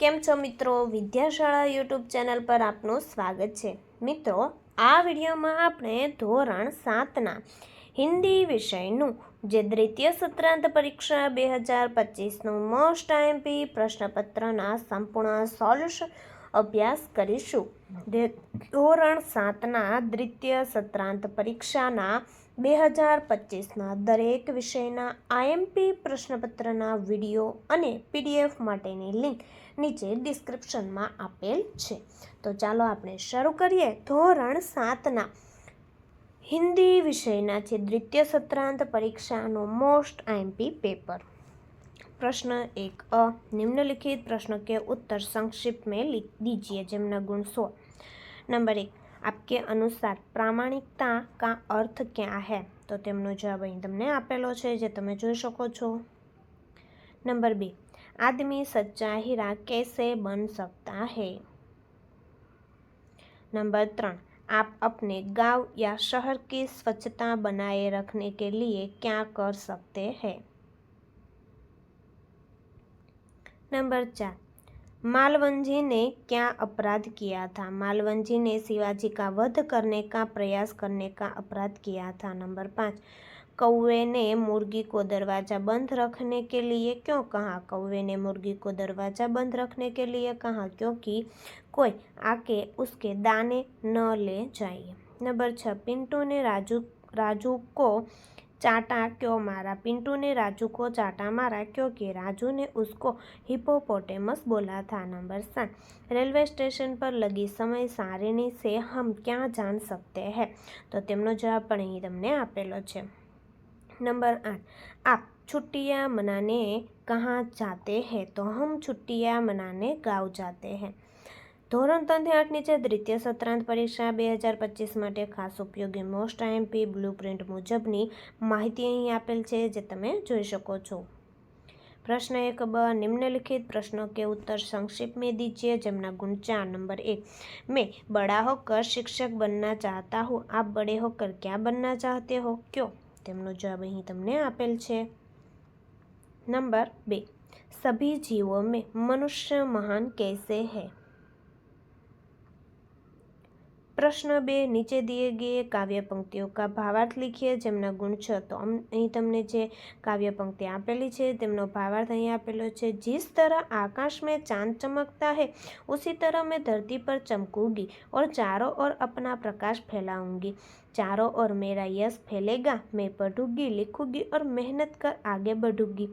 કેમ છો મિત્રો? વિદ્યાશાળા યુટ્યુબ ચેનલ પર આપનું સ્વાગત છે. મિત્રો, આ વિડીયોમાં આપણે ધોરણ સાતના હિન્દી વિષયનું જે દ્વિતીય સત્રાંત પરીક્ષા બે હજાર પચીસનું મોસ્ટ આઈએમપી પ્રશ્નપત્રના સંપૂર્ણ સોલ્યુશન અભ્યાસ કરીશું. ધોરણ સાતના દ્વિતીય સત્રાંત પરીક્ષાના બે હજાર પચીસના દરેક વિષયના આઈએમપી પ્રશ્નપત્રના વીડિયો અને પીડીએફ માટેની લિંક નીચે ડિસ્ક્રિપ્શનમાં આપેલ છે. તો ચાલો આપણે શરૂ કરીએ. ધોરણ સાતના. હિન્દી વિષયના છે. દ્વિતીય સત્રાંત પરીક્ષાનો મોસ્ટ આઈએમપી પેપર પ્રશ્ન એક અ. નિમ્નલિખિત પ્રશ્ન કે ઉત્તર સંક્ષિપ્ત મેં લિખ દીજીએ જેમના ગુણ સો. નંબર એક. આપકે અનુસાર પ્રામાણિકતા કા અર્થ ક્યાં હે? તો તેમનો જવાબ અહીં તમને આપેલો છે, જે તમે જોઈ શકો છો. નંબર બે. आदमी सच्चा हीरा कैसे बन सकता है? नंबर तीन, आप अपने गाँव या शहर की स्वच्छता बनाए रखने के लिए क्या कर सकते हैं? नंबर चार, मालवंजी ने क्या अपराध किया था? मालवंजी ने शिवाजी का वध करने का, प्रयास करने का अपराध किया था। नंबर पाँच कौवे ने मुर्गी को दरवाज़ा बंद रखने के लिए क्यों कहा कौवे ने मुर्गी को दरवाज़ा बंद रखने के लिए कहा क्योंकि कोई आके उसके दाने न ले जाए नंबर छः पिंटू ने राजू राजू को चाटा क्यों मारा पिंटू ने राजू को चाटा मारा क्योंकि राजू ने उसको हिपोपोटेमस बोला था नंबर सात रेलवे स्टेशन पर लगी समय सारिणी से हम क्या जान सकते हैं તો તેમનો જવાબ પણ અહીં તમને આપેલો છે नंबर आठ आप छुट्टियाँ मनाने कहाँ जाते हैं तो हम छुट्टियाँ मनाने गाँव जाते हैं ધોરણ ત્રણથી આઠ નીચે દ્વિતીય સત્રાંત પરીક્ષા બે હજાર પચીસ માટે ખાસ ઉપયોગી મોસ્ટ આઈએમપી બ્લુ પ્રિન્ટ મુજબની માહિતી અહીં આપેલ છે જે તમે જોઈ શકો છો प्रश्न एक ब निम्नलिखित प्रश्नों के उत्तर संक्षिप्त में दीजिए जमना गुण चार नंबर एक मैं बड़ा होकर शिक्षक बनना चाहता हूँ आप बड़े होकर क्या बनना चाहते हो क्यों તેમનો જવાબ અહીં તમને આપેલ છે. નંબર બે. સભી જીવો મેં મનુષ્ય મહાન કેસે હૈ? प्रश्न बे नीचे दिए गए काव्य पंक्तियों का भावार्थ लिखिए जमना गुण छ तो अँ तमने जो काव्य पंक्ति आपेली है भावार्थ अँ आप जिस तरह आकाश में चाँद चमकता है उसी तरह मैं धरती पर चमकूँगी और चारों ओर अपना प्रकाश फैलाऊँगी चारों ओर मेरा यश फैलेगा मैं पढ़ूँगी लिखूँगी और मेहनत कर आगे बढ़ूँगी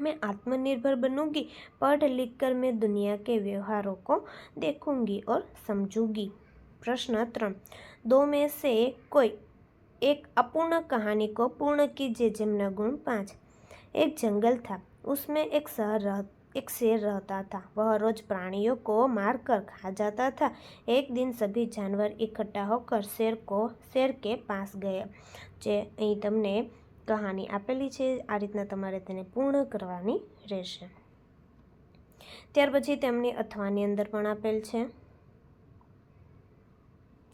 मैं आत्मनिर्भर बनूँगी पढ़ लिख कर मैं दुनिया के व्यवहारों को देखूँगी और समझूँगी प्रश्न त्रण दो में से कोई एक अपूर्ण कहानी को पूर्ण कीजिए जमना गुण पाँच एक जंगल था उसमें एक शहर रह एक शेर रहता था वह रोज प्राणियों को मार कर खा जाता था एक दिन सभी जानवर इकट्ठा होकर शेर को शेर के पास गए જે અહીં તમને કહાની આપેલી છે આ રીતના તમારે તેને પૂર્ણ કરવાની રહેશે ત્યાર પછી તેમની અથવાની અંદર પણ આપેલ છે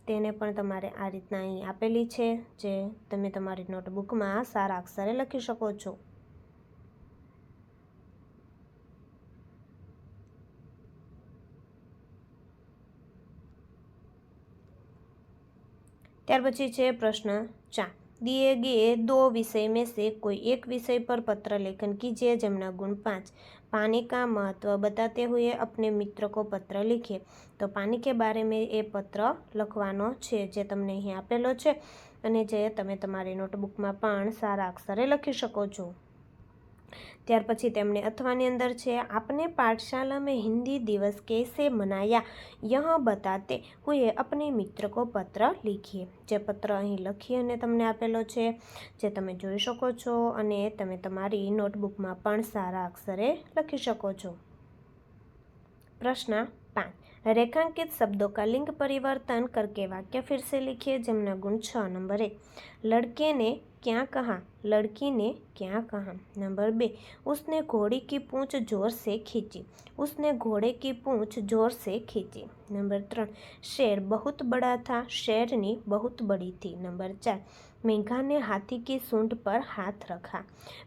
તેને પણ તમારે આ રીતના અહીં આપેલી છે, જે તમે તમારી નોટબુકમાં સારા અક્ષરે લખી શકો છો. ત્યાર પછી છે પ્રશ્ન ચાર. दिए गए दो विषय में से कोई एक विषय पर पत्र लेखन कीजिए जमना गुण पाँच पानी का महत्व बताते हुए अपने मित्र को પત્ર લીખીએ તો પાણી કે બારે મેં એ પત્ર લખવાનો છે જે તમને અહીં આપેલો છે અને જે તમે તમારી નોટબુકમાં પણ સારા અક્ષરે લખી શકો છો ત્યાર પછી તેમણે અથવાની અંદર છે આપને पाठशाला में हिंदी दिवस कैसे मनाया यह बताते हुए अपने मित्र को પત્ર લીખીએ જે પત્ર અહીં લખી અને તમને આપેલો છે જે તમે જોઈ શકો છો અને તમે તમારી નોટબુકમાં પણ સારા અક્ષરે લખી શકો છો प्रश्न पाँच रेखांकित शब्दों का लिंग परिवर्तन करके वाक्य फिर से लिखिए, जिमना गुण छ, नंबर एक। लड़के ने क्या कहा? लड़की ने क्या कहा? नंबर बे। उसने घोड़ी की पूंछ ज़ोर से खींची। उसने घोड़े की पूंछ ज़ोर से खींची। नंबर तीन शेर बहुत बड़ा था। शेरनी बहुत बड़ी थी। नंबर चार। मेघा ने हाथी की सूंड पर हाथ रखा।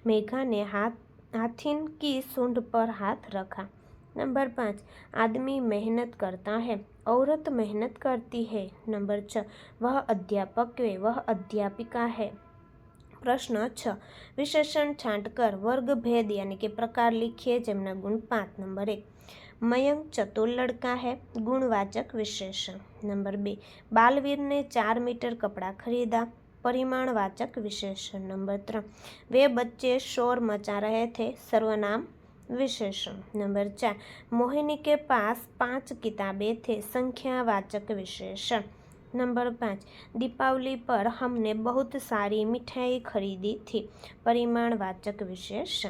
मेघा ने हाथ, हाथीन की सूंड पर हाथ रखा। नंबर पाँच आदमी मेहनत करता है औरत मेहनत करती है नंबर छः वह अध्यापक है वह अध्यापिका है प्रश्न छ विशेषण छांटकर वर्ग भेद यानी कि प्रकार लिखिए जमना गुण पाँच नंबर एक मयंक चतुर लड़का है गुणवाचक विशेषण नंबर बे बालवीर ने चार मीटर कपड़ा खरीदा परिमाणवाचक विशेषण नंबर ત્રણ वे बच्चे शोर मचा रहे थे सर्वनाम विशेषण नंबर चार, मोहिनी के पास पाँच किताबें थे, संख्यावाचक विशेषण नंबर पाँच, दीपावली पर हमने बहुत सारी मिठाई खरीदी थी, परिमाणवाचक विशेषण।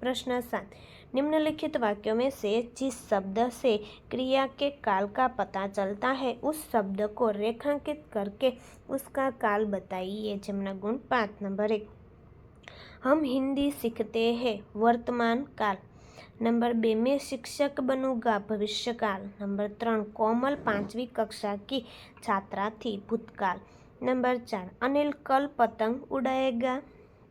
प्रश्न सात, निम्नलिखित वाक्यों में से जिस शब्द से क्रिया के काल का पता चलता है, उस शब्द को रेखांकित करके उसका काल बताइए जमना गुण पाँच, नंबर एक। हम हिंदी सीखते हैं, वर्तमान काल। નંબર બે, મેં શિક્ષક બનુંગા ભવિષ્યકાલ નંબર ત્રણ, કોમલ પાંચમી કક્ષા કી છાત્રાથી ભૂતકાલ નંબર ચાર, અનિલ કલ પતંગ ઉડાયેગા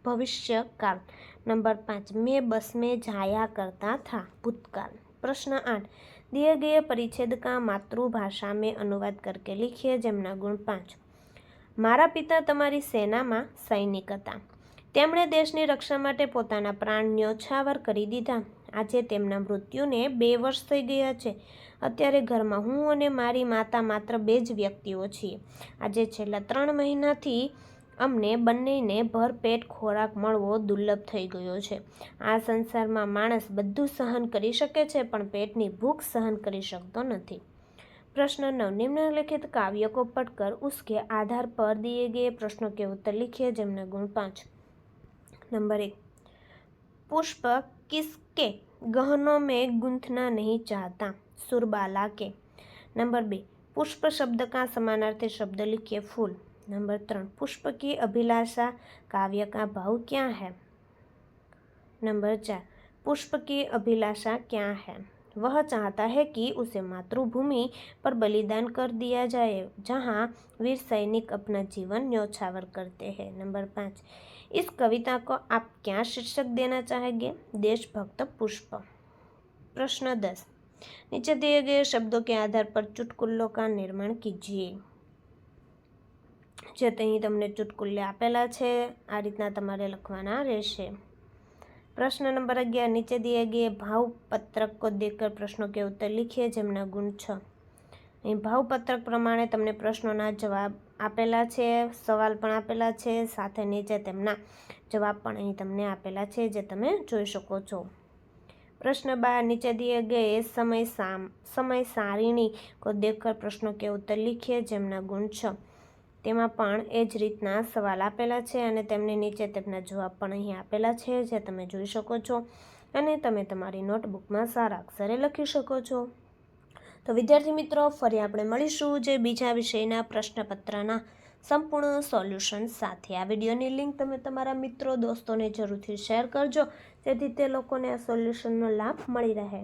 ભવિષ્યકાલ નંબર પાંચ, મેં બસ મેં જાયા કરતા થા ભૂતકાલ પ્રશ્ન આઠ, દિય ગયે પરિચ્છેદ કા માતૃભાષા મેં અનુવાદ કરકે લીખીએ જેમના ગુણ પાંચ. મારા પિતા તમારી સેનામાં સૈનિક હતા. તેમણે દેશની રક્ષા માટે પોતાના પ્રાણ ન્યોછાવર કરી દીધા આજે તેમના મૃત્યુને બે વર્ષ થઈ ગયા છે અત્યારે ઘરમાં હું અને મારી માતા માત્ર બે જ વ્યક્તિઓ છીએ આજે છેલ્લા ત્રણ મહિનાથી અમને બંનેને ભરપેટ ખોરાક મળવો દુર્લભ થઈ ગયો છે આ સંસારમાં માણસ બધું સહન કરી શકે છે પણ પેટની ભૂખ સહન કરી શકતો નથી प्रश्न नौ निम्नलिखित काव्य को पढ़कर उसके आधार पर दिए गए प्रश्नों के उत्तर लिखिए जमना गुण पाँच नंबर एक। पुष्प किसके गहनों में गुंथना नहीं चाहता? सुरबाला के। नंबर बी। पुष्प शब्द का समानार्थी शब्द लिखिए फूल। नंबर त्रण। पुष्प की अभिलाषा काव्य का भाव क्या है? नंबर चार। पुष्प की अभिलाषा क्या है? वह चाहता है कि उसे मातृभूमि पर बलिदान कर दिया जाए जहाँ वीर सैनिक अपना जीवन न्यौछावर करते हैं नंबर पाँच इस कविता को आप क्या शीर्षक देना चाहेंगे देशभक्त पुष्प प्रश्न दस नीचे दिए गए शब्दों के आधार पर चुटकुल्लों का निर्माण कीजिए જે અહીં તમને ચુટકુલ્લે આપેલા છે આ રીતના તમારે લખવાના રહેશે પ્રશ્ન નંબર અગિયાર, નીચે દિયા ગયે ભાવપત્રક કો દેખકર પ્રશ્નો કે ઉત્તર લીખીએ જેમના ગુણ છ. અહીં ભાવપત્રક પ્રમાણે તમને પ્રશ્નોના જવાબ આપેલા છે, સવાલ પણ આપેલા છે, સાથે નીચે તેમના જવાબ પણ અહીં તમને આપેલા છે જે તમે જોઈ શકો છો. પ્રશ્ન બાર, નીચે દિયા ગયે સમય સામ, સમય સારીણી કો દેખકર પ્રશ્નો કે ઉત્તર લીખીએ જેમના ગુણ છ. તેમાં પણ એ જ રીતના સવાલ આપેલા છે અને તેમની નીચે તેમના જવાબ પણ અહીં આપેલા છે, જે તમે જોઈ શકો છો. અને તમે તમારી નોટબુકમાં સારા અક્ષરે લખી શકો છો. તો વિદ્યાર્થી મિત્રો, ફરી આપણે મળીશું જે બીજા વિષયના પ્રશ્નપત્રના સંપૂર્ણ સોલ્યુશન સાથે. આ વિડીયોની લિંક તમે તમારા મિત્રો, દોસ્તોને જરૂરથી શેર કરજો, જેથી તે લોકોને આ સોલ્યુશનનો લાભ મળી રહે.